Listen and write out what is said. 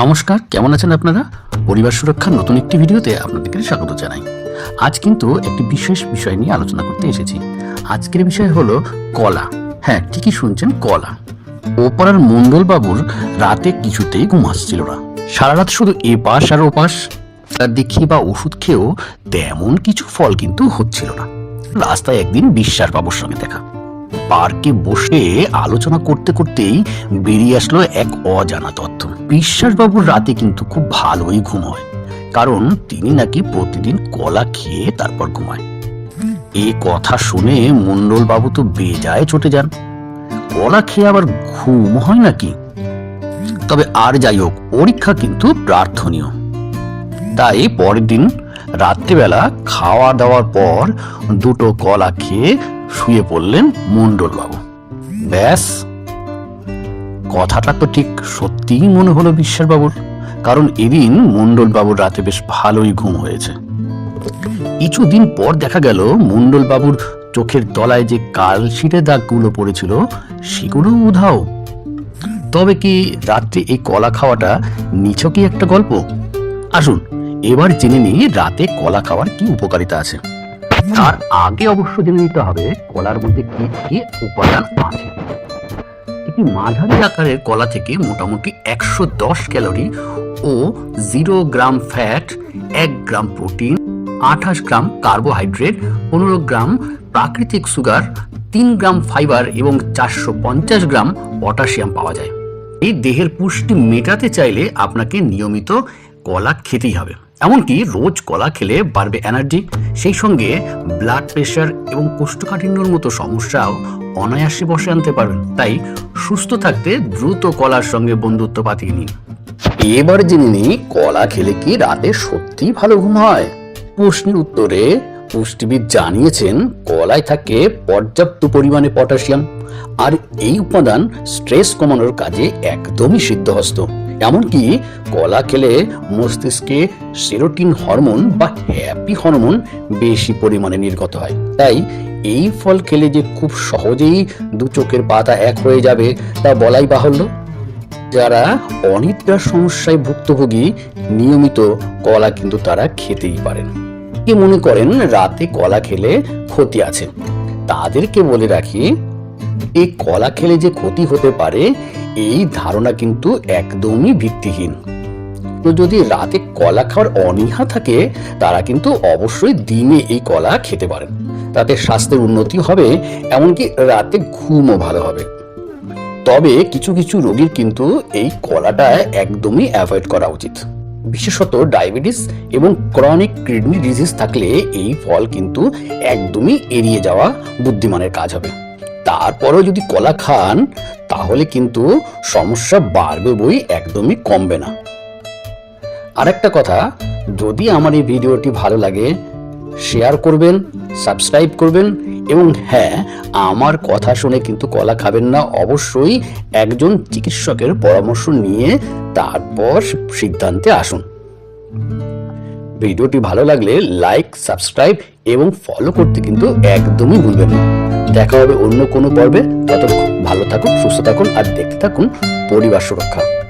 নমস্কার, কেমন আছেন আপনারা? পরিবার সুরক্ষার নতুন একটি ভিডিওতে আপনাদেরকে স্বাগত জানাই। আজ কিন্তু একটি বিশেষ বিষয় নিয়ে আলোচনা করতে এসেছি। আজকের বিষয় হলো কলা। হ্যাঁ ঠিকই শুনছেন, কলা। ওপাড়ার মণ্ডলবাবুর রাতে কিছুতেই ঘুম আসছিল না। সারা রাত শুধু এপাশ আর ওপাশ, তার দেখি বা ওষুধ খেয়েও তেমন কিছু ফল কিন্তু হচ্ছিল না। রাস্তায় একদিন বিশ্বাস বাবুর সঙ্গে দেখা। পার্কে বসে আলোচনা করতে করতেই বেরিয়ে আসলো এক অজানা তথ্য। বিশ্বাসবাবুর রাতে কিন্তু খুব ভালোই ঘুম হয়, কারণ তিনি নাকি প্রতিদিন কলা খেয়ে তারপর ঘুমায়। এ কথা শুনে মন্ডলবাবু তো বেজায় চটে যান। কলা খেয়ে আবার ঘুম হয় নাকি? তবে আর যাই হোক, পরীক্ষা কিন্তু প্রার্থনীয়। তাই পরের দিন রাত্রিবেলা খাওয়া দাওয়ার পর দুটো কলা খেয়ে শুয়ে পড়লেন মণ্ডলবাবু। ব্যাস, কথাটা তো ঠিক সত্যিই মনে হলো বিশ্বাসবাবুর, কারণ এদিন মণ্ডলবাবুর রাতে বেশ ভালোই ঘুম হয়েছে। কিছুদিন পর দেখা গেল মণ্ডলবাবুর চোখের তলায় যে কালশিটে দাগগুলো পড়েছিল, সেগুলো উধাও। তবে কি রাত্রে এই কলা খাওয়াটা নিছকই একটা গল্প? আসুন। এবার জেনে নিই রাতে কলা খাওয়ার কি উপকারিতা আছে। তার আগে অবশ্য জেনে নিতে হবে, কলার মধ্যে কি কি উপাদান আছে? একটি মাঝারি আকারের কলা থেকে মোটামুটি একশো দশ ক্যালোরি ও জিরো গ্রাম ফ্যাট, এক গ্রাম প্রোটিন, আঠাশ গ্রাম কার্বোহাইড্রেট, পনেরো গ্রাম প্রাকৃতিক সুগার, তিন গ্রাম ফাইবার এবং চারশো পঞ্চাশ গ্রাম পটাশিয়াম পাওয়া যায়। এই দেহের পুষ্টি মেটাতে চাইলে আপনাকে নিয়মিত কলা খেতেই হবে। এমনকি রোজ কলা খেলে বাড়বে এনার্জি। সেই সঙ্গে ব্লাড প্রেশার এবং কোষ্ঠকাঠিন্যর মতো সমস্যাও অনায়াসে বসে আনতে পারবেন। তাই সুস্থ থাকতে দ্রুত কলার সঙ্গে বন্ধুত্ব পাতিয়ে নিন। এবার জেনে নিই কলা খেলে কি রাতে সত্যিই ভালো ঘুম হয়? প্রশ্নের উত্তরে পুষ্টিবিদ জানিয়েছেন, কলায় থাকে পর্যাপ্ত পরিমাণে পটাশিয়াম। আর এই উপাদান স্ট্রেস কমানোর কাজে একদমই সিদ্ধহস্ত। এমনকি কলা খেলে মস্তিষ্কে সেরোটিন হরমোন বা হ্যাপি হরমোন বেশি পরিমাণে নির্গত হয়। তাই এই ফল খেলে যে খুব সহজেই দু চোখের পাতা এক হয়ে যাবে তা বলাই বাহুল্য। যারা অনিদ্রার সমস্যায় ভুক্তভোগী, নিয়মিত কলা কিন্তু তারা খেতেই পারেন। কে মনে করেন রাতে কলা খেলে ক্ষতি আছে? তাদেরকে বলে রাখি এই কলা খেলে যে ক্ষতি হতে পারে, এই ধারণা কিন্তু একদমই ভিত্তিহীন। তো যদি রাতে কলা খাওয়ার অনীহা থাকে, তারা কিন্তু অবশ্যই দিনে এই কলা খেতে পারেন। তাতে স্বাস্থ্যের উন্নতি হবে, এমনকি রাতে ঘুমও ভালো হবে। তবে কিছু কিছু রোগীর কিন্তু এই কলাটা একদমই অ্যাভয়েড করা উচিত। বিশেষত ডায়াবেটিস এবং ক্রনিক কিডনি ডিজিজ থাকলে এই ফল কিন্তু একদমই এড়িয়ে যাওয়া বুদ্ধিমানের কাজ হবে। তারপরেও যদি কলা খান, তাহলে কিন্তু সমস্যা বাড়বে বই একদমই কমবে না। আরেকটা কথা, যদি আমার এই ভিডিওটি ভালো লাগে শেয়ার করবেন সাবস্ক্রাইব করবেন এবং হ্যাঁ আমার কথা শুনে কিন্তু কলা খাবেন না, অবশ্যই একজন চিকিৎসকের পরামর্শ নিয়ে তারপর সিদ্ধান্তে আসুন। ভিডিওটি ভালো লাগলে লাইক সাবস্ক্রাইব এবং ফলো করতে কিন্তু একদমই ভুলবেন না। দেখা হবে অন্য কোনো পর্বে। ততক্ষণ ভালো থাকুন, সুস্থ থাকুন, আর দেখতে থাকুন পরিবার সুরক্ষা।